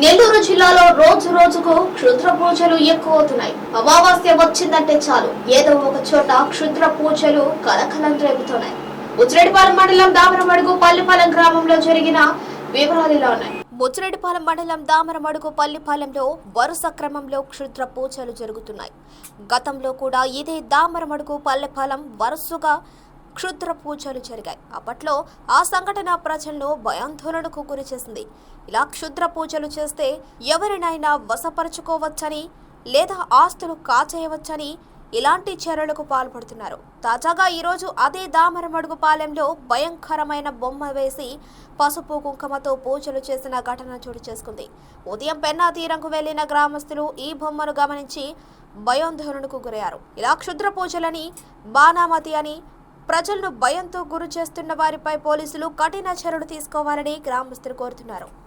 నెల్లూరు జిల్లాలో రోజు రోజుకు క్షుద్ర పూజలు ఎక్కువవుతున్నాయి. అమావాస్య వచ్చిందంటే చాలు. ఏదో ఒక చోట క్షుద్ర పూజలు కలకలం రేపుతున్నాయి. ఉచ్చిరెడ్డిపాలెం మండలం దామరమడుగు పల్లిపాలెం గ్రామంలో జరిగిన వివరాలు ఇలా ఉన్నాయి. ముచ్చిరెడ్డిపాలెం మండలం దామరమడుగు పల్లిపాలెంలో వరుస క్రమంలో క్షుద్ర పూజలు జరుగుతున్నాయి. గతంలో కూడా ఇదే దామరమడుగు పల్లెపాలెం వరుసగా క్షుద్ర పూజలు జరిగాయి. అప్పట్లో ఆ సంఘటన ప్రజల్లో భయాందోళనకు గురి చేసింది. ఇలా క్షుద్ర పూజలు చేస్తే ఎవరినైనా వశపరుచుకోవచ్చని లేదా ఆస్తులు కాచేయవచ్చని ఇలాంటి చర్యలకు పాల్పడుతున్నారు. తాజాగా ఈరోజు అదే దామరమడుగుపాలెంలో భయంకరమైన బొమ్మ వేసి పసుపు కుంకుమతో పూజలు చేసిన ఘటన చోటు చేసుకుంది. ఉదయం పెన్నా తీరంకు వెళ్ళిన గ్రామస్తులు ఈ బొమ్మను గమనించి భయాందోళనకు గురయ్యారు. ఇలా క్షుద్ర పూజలని బాణామతి అని ప్రజలను భయంతో గురి చేస్తున్న వారిపై పోలీసులు కఠిన చర్యలు తీసుకోవాలని గ్రామస్తులు కోరుతున్నారు.